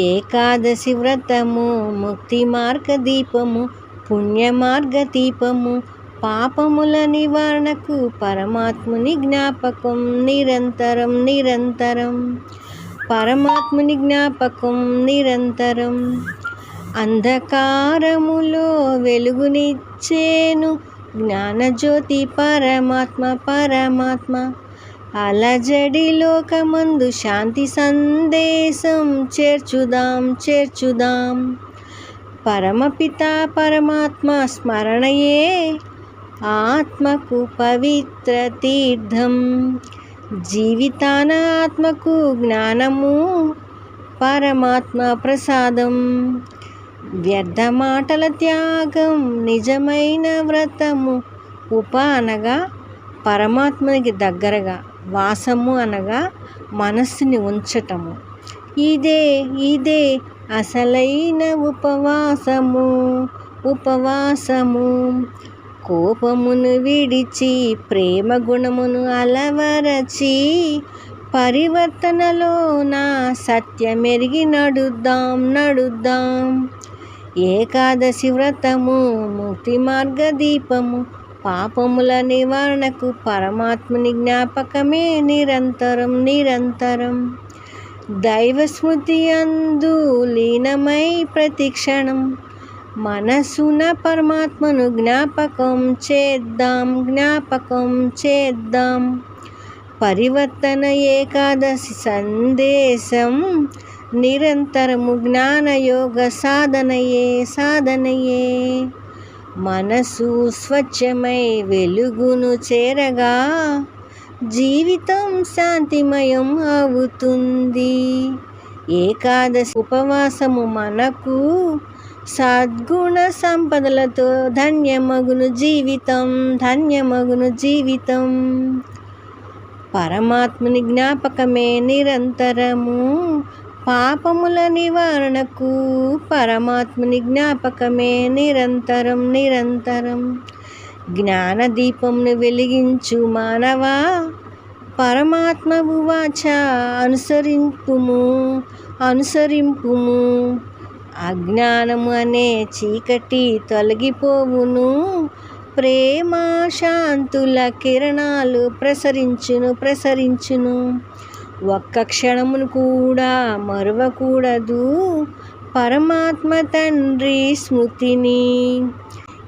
ఏకాదశి వ్రతము ముక్తి మార్గ దీపము పుణ్య మార్గ దీపము పాపముల నివారణకు పరమాత్ముని జ్ఞాపకం నిరంతరం నిరంతరం. పరమాత్ముని జ్ఞాపకం నిరంతరం. అంధకారములో వెలుగునిచ్చేను జ్ఞానజ్యోతి పరమాత్మ పరమాత్మ. అలజడి లోకమందు శాంతి సందేశం చేర్చుదాం చేర్చుదాం. పరమపిత పరమాత్మ స్మరణయే ఆత్మకు పవిత్ర తీర్థం. జీవితాన ఆత్మకు జ్ఞానము పరమాత్మ ప్రసాదం. వ్యర్థ మాటల త్యాగం నిజమైన వ్రతము. ఉప అనగా పరమాత్మకి దగ్గరగా వాసము అనగా మనస్సుని ఉంచటము. ఇదే ఇదే అసలైన ఉపవాసము ఉపవాసము. కోపమును విడిచి ప్రేమ గుణమును అలవరచి పరివర్తనలో నా సత్యమెరిగి నడుద్దాం నడుద్దాం. ఏకాదశి వ్రతము ముక్తి మార్గ దీపము పాపముల నివారణకు పరమాత్ముని జ్ఞాపకమే నిరంతరం నిరంతరం. దైవ స్మృతి అందు లీనమై ప్రతిక్షణం మనసున పరమాత్మను జ్ఞాపకం చేద్దాం జ్ఞాపకం చేద్దాం. పరివర్తన ఏకాదశి సందేశం నిరంతరము జ్ఞానయోగ సాధనయే సాధనయే. మనసు స్వచ్ఛమై వెలుగును చేరగా జీవితం శాంతిమయం అవుతుంది. ఏకాదశి ఉపవాసము మనకు సద్గుణ సంపదలతో ధన్యమగును జీవితం ధన్యమగును జీవితం. పరమాత్ముని జ్ఞాపకమే నిరంతరము పాపముల నివారణకు పరమాత్ముని జ్ఞాపకమే నిరంతరం నిరంతరం. జ్ఞానదీపంను వెలిగించు మానవా పరమాత్మవు వాచ అనుసరింపుము అనుసరింపుము. అజ్ఞానము అనే చీకటి తొలగిపోవును ప్రేమ శాంతుల కిరణాలు ప్రసరించును ప్రసరించును. ఒక్క క్షణమును కూడా మరవకూడదు. పరమాత్మ తండ్రి స్మృతిని.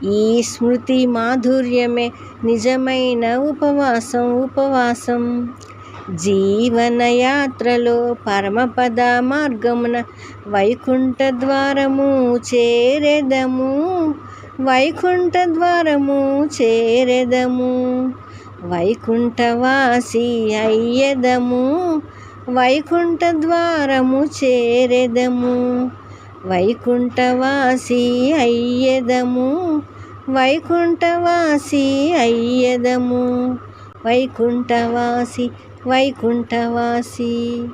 ఈ స్మృతి మాధుర్యమే నిజమైన ఉపవాసం ఉపవాసం. జీవనయాత్రలో పరమపద మార్గమున వైకుంఠ ద్వారము చేరెదము. వైకుంఠ ద్వారము చేరెదము. వైకుంఠవాసి అయ్యదము వైకుంఠ ద్వారము చేరెదము. వైకుంఠవాసి అయ్యదము వైకుంఠవాసి అయ్యదము. వైకుంఠవాసి వైకుంఠవాసి.